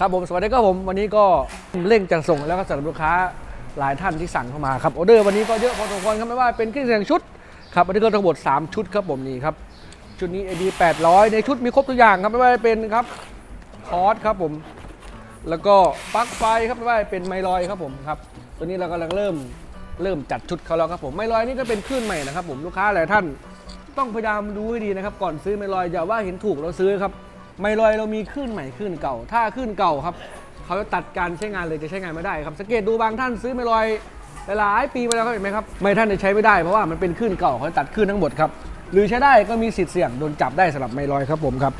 ครับผมสวัสดีครับผมวันนี้ก็เร่งจะส่งแล้วก็สำหรับลูกค้าหลายท่านที่สั่งเข้ามาครับออเดอร์วันนี้ก็เยอะพอสมควรครับไม่ว่าเป็นเครื่องเสียงชุดครับอันนี้ก็ทั้งหมด 3 ชุดครับผมนี่ครับชุดนี้ AB 800 ในชุดมีครบทุกอย่างครับไม่ว่าจะเป็นครับคอร์สครับผม แล้วก็ปลั๊กไฟครับไม่ว่าจะเป็นไมลอยครับผมครับตัวนี้เรากำลังเริ่มเริ่มจัดชุดเขาแล้วครับผมไมลอยนี่ก็เป็นคลื่นใหม่นะครับผมลูกค้าหลายท่านต้องพยายามดูให้ดีนะครับก่อนซื้อไมลอยอย่าว่าเห็นถูกเราซื้อครับ ไมลอยเรามีคลื่นใหม่คลื่นเก่า ถ้าคลื่นเก่าครับ เขาจะตัดการใช้งานเลยจะใช้งานไม่ได้ครับสังเกตดูบางท่านซื้อไมลอยหลายปีมาแล้วครับเห็นไหมครับไม่ท่านจะใช้ไม่ได้เพราะว่ามันเป็นคลื่นเก่าเขาตัดคลื่นทั้งหมดครับหรือใช้ได้ก็มีสิทธิ์เสี่ยงโดนจับได้สำหรับไมลอยครับผมครับ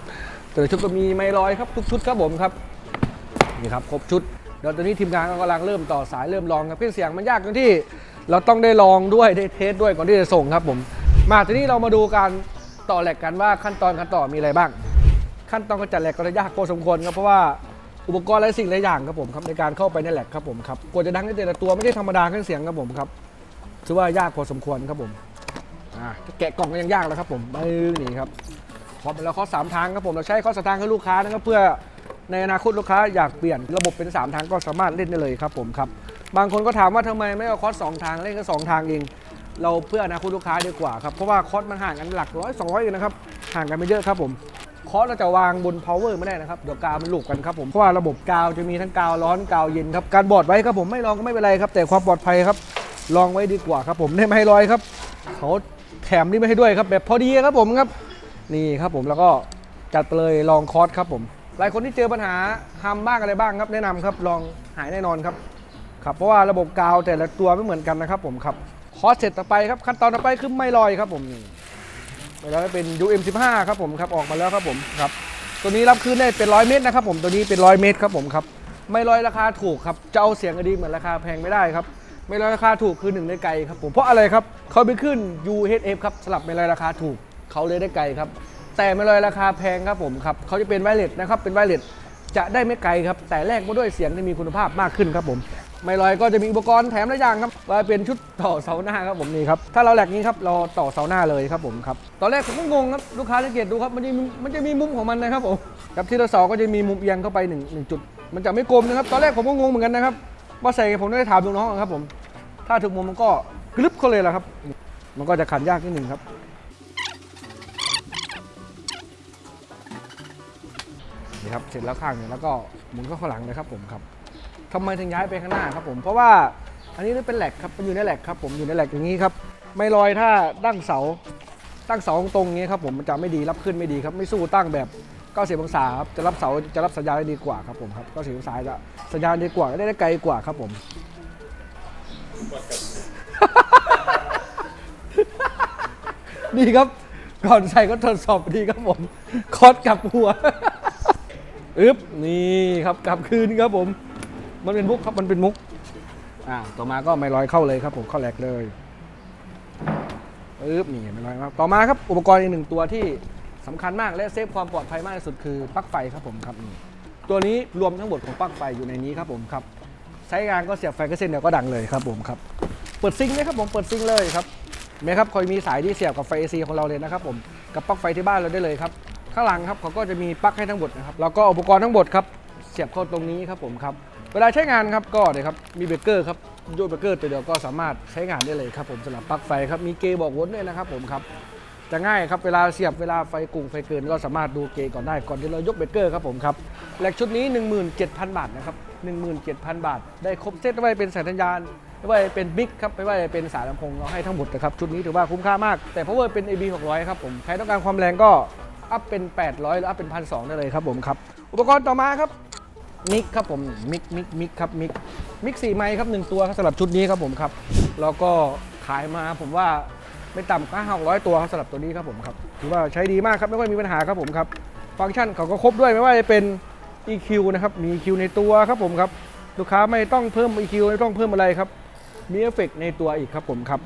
แต่ชุดก็มีไมลอยครับทุกชุดครับผมครับนี่ครับครบชุดเดี๋ยวตอนนี้ทีมงานก็กำลังเริ่มต่อสายเริ่มลองครับเครื่อเสียงมันยากตรงที่ เราต้องได้ลองด้วยได้เทสด้วยก่อนที่จะส่งครับผม มาทีนี้เรามาดูการต่อแหลกกันว่าขั้นตอนการต่อมีอะไรบ้าง ขั้นตอนการจัดแหลกก็จะยากพอสมควรครับเพราะว่าอุปกรณ์หลายสิ่งหลายอย่างครับผมครับในการเข้าไปในแหลกครับผมครับกว่าจะดังได้แต่ละตัวไม่ใช่ธรรมดาเครื่องเสียงครับผมครับถือว่ายากพอสมควรครับผมอ่าแกะกล่องก็ยังยากแล้วครับผมไปนี่ครับคอร์สแล้วคอสสามทางครับผมเราใช้คอสทางให้ลูกค้านะครับเพื่อในอนาคตลูกค้าอยากเปลี่ยนระบบเป็น 3 ทางก็สามารถเล่นได้เลยครับผมครับบางคนก็ถามว่าทำไมไม่เอาคอร์สสองทางเล่นแค่สองทางเอง เราเพื่ออนาคตลูกค้าดีกว่าครับเพราะว่าคอร์สมันห่างกันหลักร้อยสองร้อยเองนะครับห่างกันไม่เยอะครับผม คอร์สเราจะวางบน power ไม่ได้นะครับเดี๋ยวกาวมันหลุกกันครับผมเพราะว่าระบบกาวจะมีทั้งกาวร้อนกาวเย็นครับการบอดไว้ครับผมไม่ลองก็ไม่เป็นไรครับ แต่ความปลอดภัยครับ ลองไว้ดีกว่าครับผมได้ไม่ลอยครับเขาแถมนี่ไม่ให้ด้วยครับ แบบพอดีครับผมครับ นี่ครับผมแล้วก็จัดไปเลยลองคอร์สครับผม หลายคนที่เจอปัญหาฮัมบ้างอะไรบ้างครับ แนะนำครับลองหายแน่นอนครับครับเพราะว่าระบบกาวแต่ละตัวไม่เหมือนกันนะครับผมครับคอร์สเสร็จต่อไปครับขั้นตอนต่อไปคือไม่ลอยครับผมนี่ ไม่ลอยเป็น UM15 ครับผมครับออกมาแล้วครับผมครับตัวนี้รับคืนได้เป็นร้อยเมตรนะครับผมตัวนี้เป็นร้อยเมตรครับผมครับไม่ลอยราคาถูกครับจะเอาเสียงดีเหมือนราคาแพงไม่ได้ครับไม่ลอยราคาถูกคือหนึ่งในไกลครับผมเพราะอะไรครับเขาไปขึ้น UHF ครับสลับไม่ลอยราคาถูกเขาเลยได้ไกลครับแต่ไม่ลอยราคาแพงครับผมครับเขาจะเป็นไวเลสนะครับเป็นไวเลสจะได้ไม่ไกลครับแต่แลกมาด้วยเสียงที่มีคุณภาพมากขึ้นครับผม ไม่ลอยก็จะมีอุปกรณ์แถมหลายอย่างครับว่าเป็นชุดต่อเสาหน้าครับผมนี่ครับถ้าเราแหลกนี้ครับเราต่อเสาหน้าเลยครับผมครับตอนแรกผมก็งงครับลูกค้าสังเกตดูครับมันจะมันจะมีมุมของมันนะครับผมกับที่เราสาก็จะมีมุมเอียงเข้าไปหนึ่งหนึ่งจุด มันจะไม่กลมนะครับ ตอนแรกผมก็งงเหมือนกันนะครับว่าใส่ผมได้ถามลูกน้องครับผมถ้าถึงมุมมันก็กรึบเขาเลยละครับ มันก็จะขันยากนิดหนึ่งครับนี่ครับเสร็จแล้วข้างหนึงแล้วก็หมุนเข้าข้างหลังเลยครับผมครับ ทำไมถึงย้ายไปข้างหน้าครับผมเพราะว่าอันนี้เป็นแหลกครับมันอยู่ในแหลกครับผมอยู่ในแหลกอย่างนี้ครับไม่ลอยถ้าตั้งเสาตั้งเสาตรงนี้ครับผมมันจะไม่ดีรับขึ้นไม่ดีครับไม่สู้ตั้งแบบ90องศาครับจะรับเสาจะรับสัญญาณได้ดีกว่าครับผมครับ90องศาจะสัญญาณดีกว่าได้ได้ไกลกว่าครับผมนี่ครับก่อนใส่ก็ทดสอบดีครับผมคอดกลับหัวอึ๊บนี่ครับกลับคืนครับผม มันเป็นมุกครับ มันเป็นมุก อ่า ต่อมาก็ไม่ลอยเข้าเลยครับ ผมเข้าแหลกเลยอึ๊บนี่ไม่ลอยครับ ต่อมาครับ อุปกรณ์อีกหนึ่งตัวที่สำคัญมากและเซฟความปลอดภัยมากที่สุดคือปลั๊กไฟครับผมครับ ตัวนี้รวมทั้งหมดของปลั๊กไฟอยู่ในนี้ครับผมครับ ใช้งานก็เสียบไฟก็เส้นเดียวก็ดังเลยครับผมครับ เปิดซิงค์เลยครับผมเปิดซิงค์เลยครับเห็นไหมครับคอยมีสายที่เสียบกับไฟ AC ของเราเลยนะครับผมกับปลั๊กไฟที่บ้านเราได้เลยครับ ข้างหลังครับเขาก็จะมีปลั๊กให้ทั้งหมดนะครับแล้วก็อุปกรณ์ทั้งหมดครับเสียบเข้าตรงนี้ครับผมครับ เวลาใช้งานครับก็เนี่ยครับมีเบรกเกอร์ครับโยนเบรกเกอร์ตัวเดียวก็สามารถใช้งานได้เลยครับผมสำหรับปลั๊กไฟครับมีเกย์บอกวนด้วยนะครับผมครับจะง่ายครับเวลาเสียบเวลาไฟกุ่งไฟเกินก็สามารถดูเกย์ก่อนได้ก่อนที่เรายกเบรกเกอร์ครับผมครับแหลกชุดนี้ 17,000 บาทนะครับ17,000 บาท ได้ครบเซตไม่ว่าเป็นสายสัญญาณไม่ว่าจะเป็นบิ๊กครับไม่ว่าจะเป็นสายลำโพงเราให้ทั้งหมดนะครับชุดนี้ถือว่าคุ้มค่ามาก แต่เพราะว่าเป็น AB 600ครับผมใครต้องการความแรงก็อัพเป็น 800 หรืออัพเป็นพันสได้เลยครับผมครับอุปกรณ์ต่อมาครับ มิกครับผมมิกมิกมิกครับมิกมิกสี่ไมค์ครับหนึ่งตัวสำหรับชุดนี้ครับผมครับแล้วก็ขายมาผมว่าไม่ต่ำก็ห้าร้อยตัวครับสำหรับตัวนี้ครับผมครับถือว่าใช้ดีมากครับไม่ค่อยมีปัญหาครับผมครับ ฟังก์ชันเขาก็ครบด้วยไม่ว่าจะเป็น EQ นะครับมี EQ ในตัวครับผมครับลูกค้าไม่ต้องเพิ่ม EQ ไม่ต้องเพิ่มอะไรครับมีเอฟเฟกต์ในตัวอีกครับผมครับ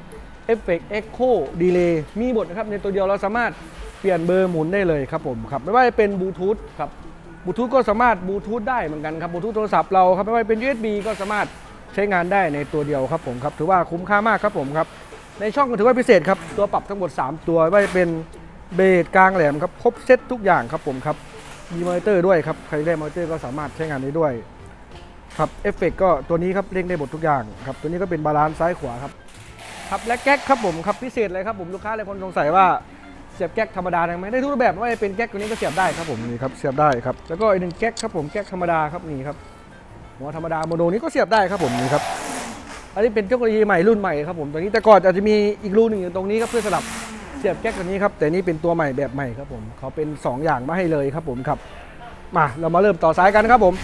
เอฟเฟกต์เอ็กโคดีเลย์มีหมดนะครับในตัวเดียวเราสามารถเปลี่ยนเบอร์หมุนได้เลยครับผมครับไม่ว่าจะเป็นบลูทูธครับ บลูทูธก็สามารถบลูทูธได้เหมือนกันครับบลูทูธโทรศัพท์เราครับไม่ว่าเป็น USB ก็สามารถใช้งานได้ในตัวเดียวครับผมครับถือว่าคุ้มค่ามากครับผมครับในช่องก็ถือว่าพิเศษครับตัวปรับทั้งหมด 3 ตัวไม่ว่าจะเป็นเบสกลางแหลมครับครบเซตทุกอย่างครับผมครับมีมอนิเตอร์ด้วยครับใครได้มอนิเตอร์ก็สามารถใช้งานได้ด้วยครับเอฟเฟกก็ตัวนี้ครับเล่งได้หมดทุกอย่างครับตัวนี้ก็เป็นบาลานซ์ซ้ายขวาครับครับและแก๊กครับผมครับพิเศษเลยครับผมลูกค้าหลายคนสงสัยว่า เสียบแก๊กธรรมดาได้ไหมได้ทุกรูปแบบไม่ว่าจะเป็นแก๊กตัวนี้ก็เสียบได้ครับผมนี่ครับเสียบได้ครับแล้วก็อีกหนึ่งแก๊กครับผมแก๊กธรรมดาครับนี่ครับหัวธรรมดาโมโนนี้ก็เสียบได้ครับผมนี่ครับอันนี้เป็นเทคโนโลยีใหม่รุ่นใหม่ครับผมตัวนี้แต่ก่อนอาจจะมีอีกรูหนึ่งอยู่ตรงนี้ครับเพื่อสลับเสียบแก๊กตัวนี้ครับแต่นี่เป็นตัวใหม่แบบใหม่ครับผมเขาเป็น 2 อย่างมาให้เลยครับผมครับมาเรามาเริ่มต่อสายกันครับผม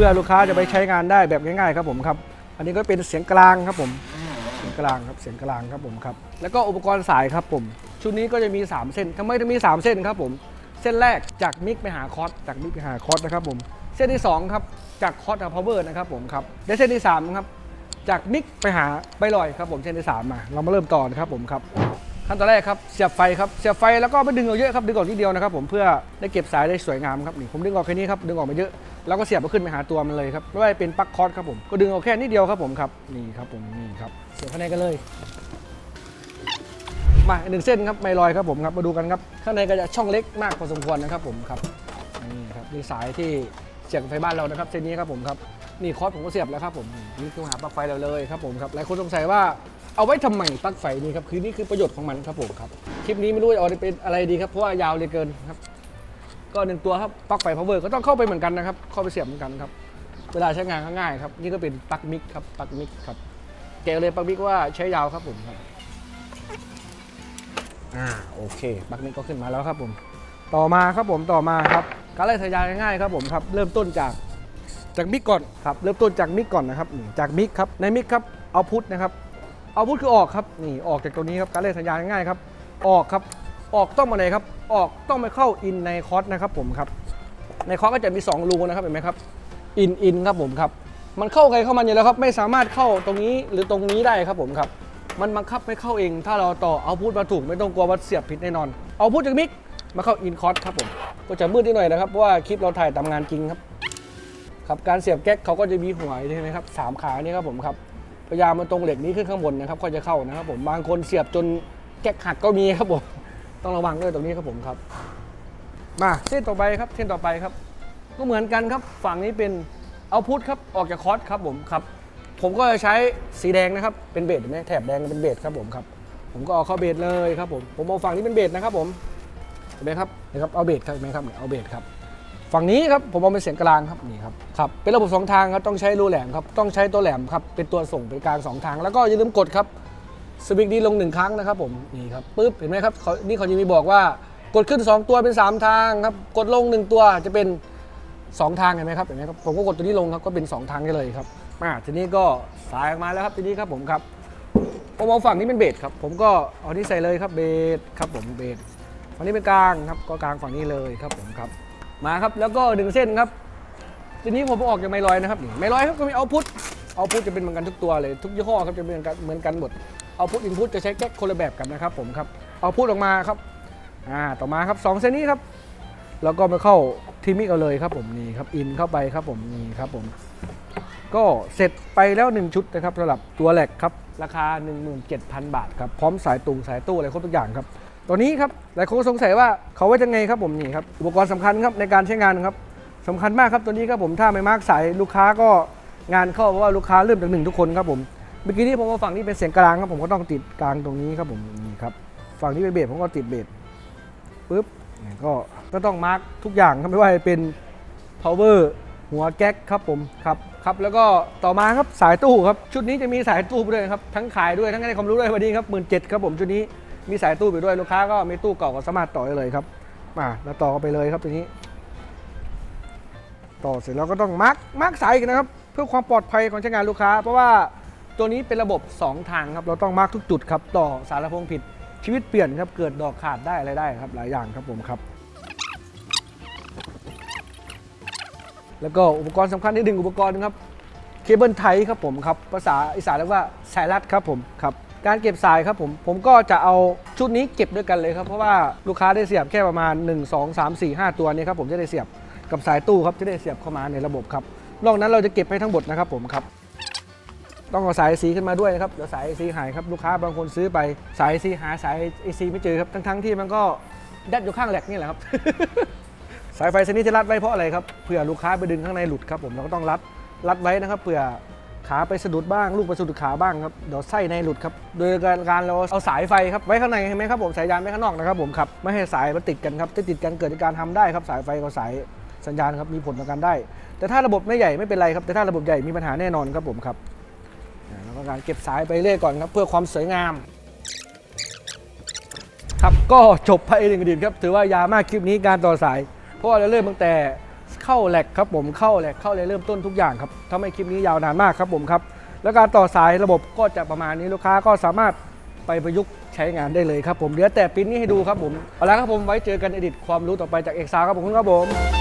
พื่อลูกค้าจะไปใช้งานได้แบบง่ายๆครับผมครับ อันนี้ก็เป็นเสียงกลางครับผมเสียงกลางครับเสียงกลางครับผมครับ แล้วก็อุปกรณ์สายครับผม ชุดนี้ก็จะมี 3 เส้นทำไมถึงมี 3 เส้นครับผม เส้นแรกจากมิกไปหาคอสจากมิกไปหาคอสนะครับผม เส้นที่2ครับจากคอสกับพาวเวอร์นะครับผมครับและเส้นที่3ครับจากมิกไปหาใบลอยครับผมเส้นที่3มาเรามาเริ่มต่อนะครับผมครับขั้นตอนแรกครับเสียบไฟครับเสียบไฟแล้วก็ไม่ดึงออกเยอะครับดึงออกนิดเดียวนะครับผมเพื่อได้เก็บสายได้สวยงามครับนี่ผมดึงออกแค่นี้ครับดึงออกมาเยอะ แล้วก็เสียบมาขึ้นไปหาตัวมันเลยครับไม่ว่าเป็นปลั๊กคอร์สครับผมก็ดึงออกแค่นิดเดียวครับผมครับนี่ครับผมนี่ครับเสียบข้างในกันเลยมาอีกหนึ่งเส้นครับไม่ลอยครับผมครับมาดูกันครับข้างในก็จะช่องเล็กมากพอสมควรนะครับผมครับนี่ครับนี่สายที่เสียบไฟบ้านเรานะครับเส้นนี้ครับผมครับนี่คอร์สผมก็เสียบแล้วครับผมนี่คือหาปลั๊กไฟเราเลยครับผมครับหลายคนสงสัยว่าเอาไว้ทำไมปลั๊กไฟนี่ครับคือนี่คือประโยชน์ของมันครับผมครับคลิปนี้ไม่รู้จะเอาไปเป็นอะไรดีครับเพราะว่ายาวเลยเกินครับ ก็หนึ่งตัวครับปลั๊กไฟพาวเวอร์ก็ต้องเข้าไปเหมือนกันนะครับ เข้าไปเสียบเหมือนกันครับ เวลาใช้งานก็ง่ายครับ นี่ก็เป็นปลั๊กมิกครับ ปลั๊กมิกครับ แกะเลยปลั๊กมิกว่าใช้ยาวครับผมครับ อ่า โอเคบักนี้ก็ขึ้นมาแล้วครับผม ต่อมาครับผม ต่อมาครับ การไล่สายยางง่ายครับผมครับ เริ่มต้นจากจากมิกก่อนครับ เริ่มต้นจากมิกก่อนนะครับนี่จากมิกครับ ในมิกครับ เอาพุทนะครับ เอาพุทคือออกครับ นี่ ออกจากตัวนี้ครับ การไล่สายยางง่ายครับ ออกครับ ออกต้องมาไหนครับ ออกต้องไปเข้าอินในคอร์สนะครับผมครับ ในคอร์สก็จะมี 2 รูนะครับเห็นไหมครับ อินอินครับผมครับ มันเข้าใครเข้ามันอยู่แล้วครับ ไม่สามารถเข้าตรงนี้หรือตรงนี้ได้ครับผมครับ มันบังคับไม่เข้าเอง ถ้าเราต่อเอาพูดมาถูกไม่ต้องกลัวว่าเสียบผิดแน่นอน เอาพูดจากมิกมาเข้าอินคอร์สครับผม ก็จะมืดนิดหน่อยนะครับเพราะว่าคลิปเราถ่ายตามงานจริงครับครับการเสียบแก๊กเขาก็จะมีหัวใช่ไหมครับสามขานี่ครับผมครับพยายามมันตรงเหล็กนี้ขึ้นข้างบนนะครับก็จะเข้านะครับผมบางคนเสียบจนแก๊กหักก็มีครับผม ต้องระวังด้วยตรงนี้ครับผมครับ มาเส้นต่อไปครับเส้นต่อไปครับ ก็เหมือนกันครับ ฝั่งนี้เป็นเอาพุทครับออกจากคอร์สครับผมครับ ผมก็จะใช้สีแดงนะครับเป็นเบสเห็นไหมแถบแดงเป็นเบสครับผมครับ ผมก็เอาเข้าเบสเลยครับผมผมเอาฝั่งนี้เป็นเบสนะครับผมเห็นไหมครับนครับเอาเบสครับเห็นไหมครับเอาเบสครับฝั่งนี้ครับผมเอาเป็นเสียงกลางครับนี่ครับครับเป็นระบบสองทางครับต้องใช้รูแหลมครับต้องใช้ตัวแหลมครับเป็นตัวส่งเป็นกลางสองทาง แล้วก็อย่าลืมกดครับ สวิงดีลงหนึ่งครั้งนะครับผมนี่ครับปึ๊บเห็นไหมครับเขานี่เขาจะมีบอกว่ากดขึ้น 2 ตัวเป็น 3 ทางครับกดลง 1 ตัวจะเป็น 2 ทางเห็นไหมครับเห็นไหมครับผมก็กดตัวนี้ลงครับก็เป็น 2 ทางได้เลยครับมาทีนี้ก็สายออกมาแล้วครับทีนี้ครับผมครับผมเอาฝั่งนี้เป็นเบสครับ ผมก็เอาที่ใส่เลยครับเบสครับผมเบสฝั่งนี้เป็นกลางครับก็กลางฝั่งนี้เลยครับผมครับมาครับแล้วก็ดึงเส้นครับ ทีนี้ผมอออกจากไมลอยนะครับนี่ไมลอยครับก็มีเอาพุทเอาพุทจะเป็นเหมือนกันทุกตัวเลย ทุกยี่ห้อครับจะเป็นเหมือนกันเหมือนกันหมด เอาพุทอินพุตจะใช้แก๊กคนละแบบกันนะครับผมครับเอาพุทออกมาครับอ่าต่อมาครับสองเส้นนี้ครับแล้วก็มาเข้าทีมิกเอาเลยครับผมนี่ครับอินเข้าไปครับผมนี่ครับผมก็เสร็จไปแล้ว 1 ชุดนะครับสำหรับตัวแหลกครับราคา 17,000 บาทครับพร้อมสายตุงสายตู้อะไรครบทุกอย่างครับตัวนี้ครับหลายคนสงสัยว่าเขาไว้ยังไงครับผมนี่ครับอุปกรณ์สำคัญครับในการใช้งานครับสำคัญมากครับตัวนี้ครับผมถ้าไม่มาร์กสายลูกค้าก็งานเข้าเพราะว่าลูกค้าเริ่มจากหนึ่งทุกคนครับผม เมื่อกี้นี้ผมเอาฝั่งนี้เป็นเสียงกลางครับผมก็ต้องติดกลางตรงนี้ครับผมนี่ครับฝั่งนี้เป็นเบสผมก็ติดเบสปุ๊บก็ก็ต้องมาร์กทุกอย่างครับไม่ว่าจะเป็น power หัวแก๊กครับผมครับครับแล้วก็ต่อมาครับสายตู้ครับชุดนี้จะมีสายตู้ด้วยครับทั้งขายด้วยทั้งให้ความรู้ด้วยวันนี้ครับหมื่นเจ็ดครับผมชุดนี้มีสายตู้ไปด้วยลูกค้าก็มีตู้เก่าก็สามารถต่อได้เลยครับมาแล้วต่อไปเลยครับทีนี้ ต่อเสร็จแล้วก็ต้องมาร์กมาร์กสายอีกนะครับ เพื่อความปลอดภัยของใช้งานลูกค้า เพราะว่า ตัวนี้เป็นระบบ 2 ทางครับ เราต้องมาร์กทุกจุดครับ ต่อสารพงผิด ชีวิตเปลี่ยนครับ เกิดดอกขาดได้อะไรได้ครับ หลายอย่างครับผมครับ แล้วก็อุปกรณ์สำคัญที่ดึงอุปกรณ์นะครับ เคเบิลไทครับผมครับ ภาษาอีสานเรียกว่าสายรัดครับผมครับการเก็บสายครับผม ผมก็จะเอาชุดนี้เก็บด้วยกันเลยครับ เพราะว่าลูกค้าได้เสียบแค่ประมาณ 1 2 3 4 5 ตัวนี้ครับผมจะได้เสียบกับสายตู้ครับจะได้เสียบเข้ามาในระบบครับนอกนั้นเราจะเก็บให้ทั้งหมดนะครับผมครับ ต้องเอาสายสีขึ้นมาด้วยนะครับเดี๋ยวสายสีหายครับลูกค้าบางคนซื้อไปสายสีหาสายเอซีไม่เจอครับทั้งๆที่มันก็แดดอยู่ข้างแหลกนี่แหละครับ สายไฟเส้นนี้จะรัดไว้เพราะอะไรครับเผื่อลูกค้าไปดึงข้างในหลุดครับผมเราก็ต้องรัดรัดไว้นะครับเผื่อขาไปสะดุดบ้าง ลูกไปสะดุดขาบ้างครับเดี๋ยวไส้ในหลุดครับโดยการเราเอาสายไฟครับไว้ข้างในเห็นไหมครับผมสายยานไว้ข้างนอกนะครับผมครับไม่ให้สายมันติดกันครับถ้าติดกันเกิดการทำได้ครับสายไฟกับสายสัญญาณครับมีผลต่อกันได้ แต่ถ้าระบบไม่ใหญ่ไม่เป็นไรครับแต่ถ้าระบบใหญ่มีปัญหาแน่นอนครับผมครับ อ่าแล้วก็การเก็บสายไปเรื่อยก่อนครับเพื่อความสวยงาม ครับก็จบไปหนึ่งอดีตครับถือว่ายาวมากคลิปนี้การต่อสาย เพราะว่าเราเริ่มตั้งแต่เข้าแหลกครับผมเข้าแหลกเข้าเลยเริ่มต้นทุกอย่างครับทำให้คลิปนี้ยาวนานมากครับผมครับ แล้วการต่อสายระบบก็จะประมาณนี้ลูกค้าก็สามารถไปประยุกต์ใช้งานได้เลยครับผมเหลือแต่ปิ้นนี้ให้ดูครับผมเอาละครับผมไว้เจอกันอดิตความรู้ต่อไปจากเอกซาวครับผมครับผม